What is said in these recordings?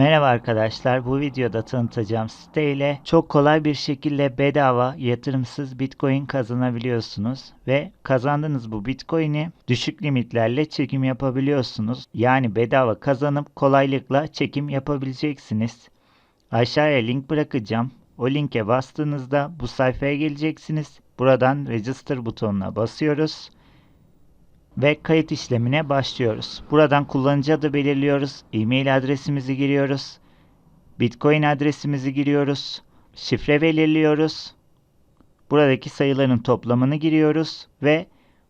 Merhaba arkadaşlar. Bu videoda tanıtacağım site ile çok kolay bir şekilde bedava yatırımsız Bitcoin kazanabiliyorsunuz ve kazandığınız bu Bitcoin'i düşük limitlerle çekim yapabiliyorsunuz. Yani bedava kazanıp kolaylıkla çekim yapabileceksiniz. Aşağıya link bırakacağım. O linke bastığınızda bu sayfaya geleceksiniz. Buradan register butonuna basıyoruz ve kayıt işlemine başlıyoruz. Buradan kullanıcı adı belirliyoruz, e-mail adresimizi giriyoruz, Bitcoin adresimizi giriyoruz, şifre belirliyoruz. Buradaki sayıların toplamını giriyoruz ve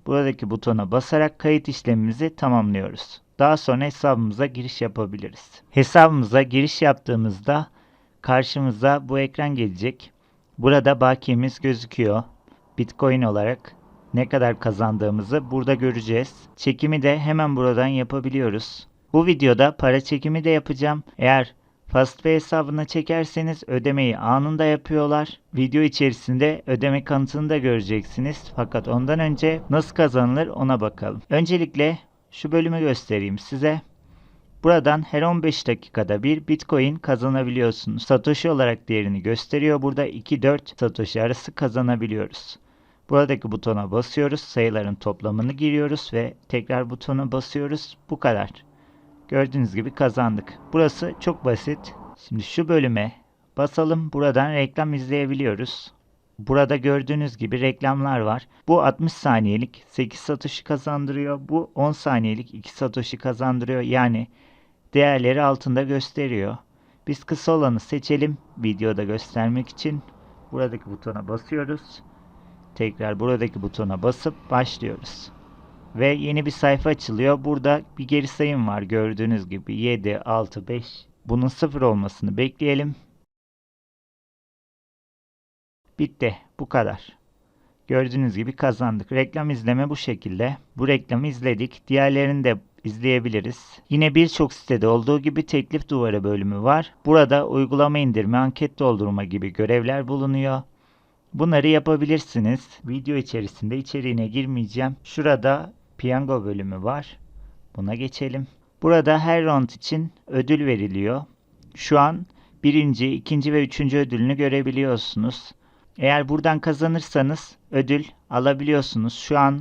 buradaki butona basarak kayıt işlemimizi tamamlıyoruz. Daha sonra hesabımıza giriş yapabiliriz. Hesabımıza giriş yaptığımızda karşımıza bu ekran gelecek. Burada bakiyemiz gözüküyor. Bitcoin olarak ne kadar kazandığımızı burada göreceğiz. Çekimi de hemen buradan yapabiliyoruz. Bu videoda para çekimi de yapacağım. Eğer Fastpay hesabına çekerseniz ödemeyi anında yapıyorlar. Video içerisinde ödeme kanıtını da göreceksiniz. Fakat ondan önce nasıl kazanılır ona bakalım. Öncelikle şu bölümü göstereyim size. Buradan her 15 dakikada bir Bitcoin kazanabiliyorsunuz. Satoshi olarak değerini gösteriyor. Burada 2-4 Satoshi arası kazanabiliyoruz. Buradaki butona basıyoruz. Sayıların toplamını giriyoruz ve tekrar butona basıyoruz. Bu kadar. Gördüğünüz gibi kazandık. Burası çok basit. Şimdi şu bölüme basalım. Buradan reklam izleyebiliyoruz. Burada gördüğünüz gibi reklamlar var. Bu 60 saniyelik 8 satoshi kazandırıyor. Bu 10 saniyelik 2 satoshi kazandırıyor. Yani değerleri altında gösteriyor. Biz kısa olanı seçelim videoda göstermek için. Buradaki butona basıyoruz. Tekrar buradaki butona basıp başlıyoruz. Ve yeni bir sayfa açılıyor. Burada bir geri sayım var gördüğünüz gibi 7, 6, 5. Bunun sıfır olmasını bekleyelim. Bitti. Bu kadar. Gördüğünüz gibi kazandık. Reklam izleme bu şekilde. Bu reklamı izledik. Diğerlerini de izleyebiliriz. Yine birçok sitede olduğu gibi teklif duvarı bölümü var. Burada uygulama indirme, anket doldurma gibi görevler bulunuyor. Bunları yapabilirsiniz. Video içerisinde içeriğine girmeyeceğim. Şurada piyango bölümü var. Buna geçelim. Burada her round için ödül veriliyor. Şu an birinci, ikinci ve üçüncü ödülünü görebiliyorsunuz. Eğer buradan kazanırsanız ödül alabiliyorsunuz. Şu an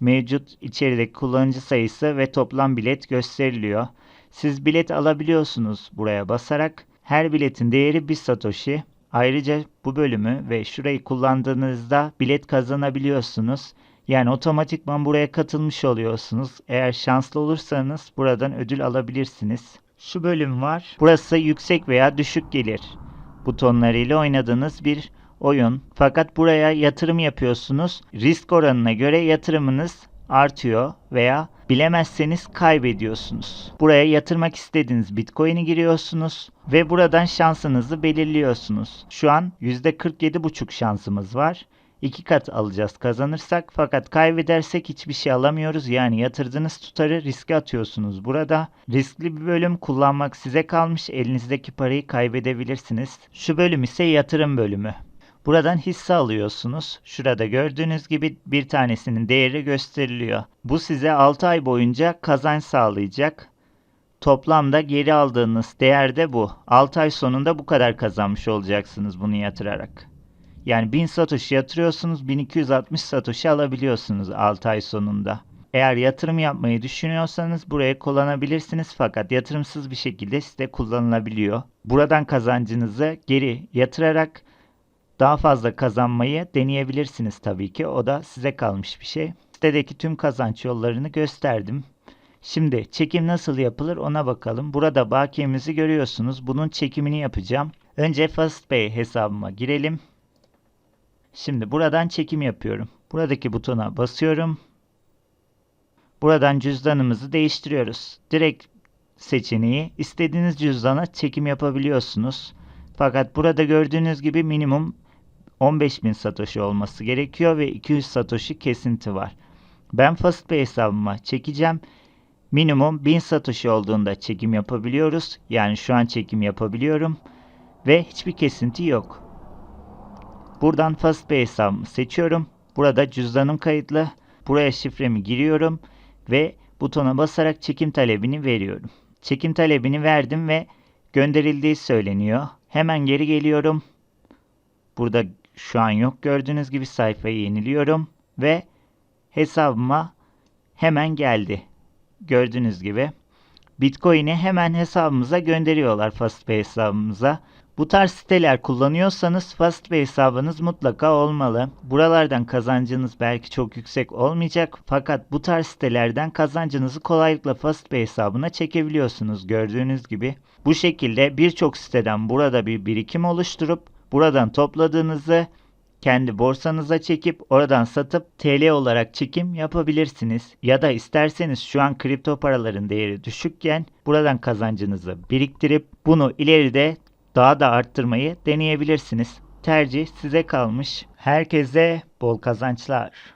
mevcut içerideki kullanıcı sayısı ve toplam bilet gösteriliyor. Siz bilet alabiliyorsunuz buraya basarak. Her biletin değeri 1 satoshi. Ayrıca bu bölümü ve şurayı kullandığınızda bilet kazanabiliyorsunuz. Yani otomatikman buraya katılmış oluyorsunuz. Eğer şanslı olursanız buradan ödül alabilirsiniz. Şu bölüm var. Burası yüksek veya düşük gelir butonlarıyla oynadığınız bir oyun. Fakat buraya yatırım yapıyorsunuz. Risk oranına göre yatırımınız artıyor veya bilemezseniz kaybediyorsunuz. Buraya yatırmak istediğiniz Bitcoin'i giriyorsunuz ve buradan şansınızı belirliyorsunuz. Şu an %47,5 şansımız var. İki kat alacağız kazanırsak fakat kaybedersek hiçbir şey alamıyoruz. Yani yatırdığınız tutarı riske atıyorsunuz. Burada riskli bir bölüm kullanmak size kalmış. Elinizdeki parayı kaybedebilirsiniz. Şu bölüm ise yatırım bölümü. Buradan hisse alıyorsunuz. Şurada gördüğünüz gibi bir tanesinin değeri gösteriliyor. Bu size 6 ay boyunca kazanç sağlayacak. Toplamda geri aldığınız değer de bu. 6 ay sonunda bu kadar kazanmış olacaksınız bunu yatırarak. Yani 1000 satoshi yatırıyorsunuz 1260 satoshi alabiliyorsunuz 6 ay sonunda. Eğer yatırım yapmayı düşünüyorsanız buraya kullanabilirsiniz fakat yatırımsız bir şekilde size kullanılabiliyor. Buradan kazancınızı geri yatırarak daha fazla kazanmayı deneyebilirsiniz tabii ki. O da size kalmış bir şey. Sitedeki tüm kazanç yollarını gösterdim. Şimdi çekim nasıl yapılır ona bakalım. Burada bakiyemizi görüyorsunuz. Bunun çekimini yapacağım. Önce FastPay hesabıma girelim. Şimdi buradan çekim yapıyorum. Buradaki butona basıyorum. Buradan cüzdanımızı değiştiriyoruz. Direkt seçeneği istediğiniz cüzdana çekim yapabiliyorsunuz. Fakat burada gördüğünüz gibi minimum 15.000 satoshi olması gerekiyor ve 200 satoshi kesinti var. Ben FastPay hesabıma çekeceğim. Minimum 1000 satoshi olduğunda çekim yapabiliyoruz. Yani şu an çekim yapabiliyorum. Ve hiçbir kesinti yok. Buradan FastPay hesabımı seçiyorum. Burada cüzdanım kayıtlı. Buraya şifremi giriyorum ve butona basarak çekim talebini veriyorum. Çekim talebini verdim ve gönderildiği söyleniyor. Hemen geri geliyorum. Burada şu an yok gördüğünüz gibi sayfayı yeniliyorum ve hesabıma hemen geldi. Gördüğünüz gibi Bitcoin'i hemen hesabımıza gönderiyorlar FastPay hesabımıza. Bu tarz siteler kullanıyorsanız FastPay hesabınız mutlaka olmalı. Buralardan kazancınız belki çok yüksek olmayacak fakat bu tarz sitelerden kazancınızı kolaylıkla FastPay hesabına çekebiliyorsunuz gördüğünüz gibi. Bu şekilde birçok siteden burada bir birikim oluşturup buradan topladığınızı kendi borsanıza çekip oradan satıp TL olarak çekim yapabilirsiniz. Ya da isterseniz şu an kripto paraların değeri düşükken buradan kazancınızı biriktirip bunu ileride daha da arttırmayı deneyebilirsiniz. Tercih size kalmış. Herkese bol kazançlar.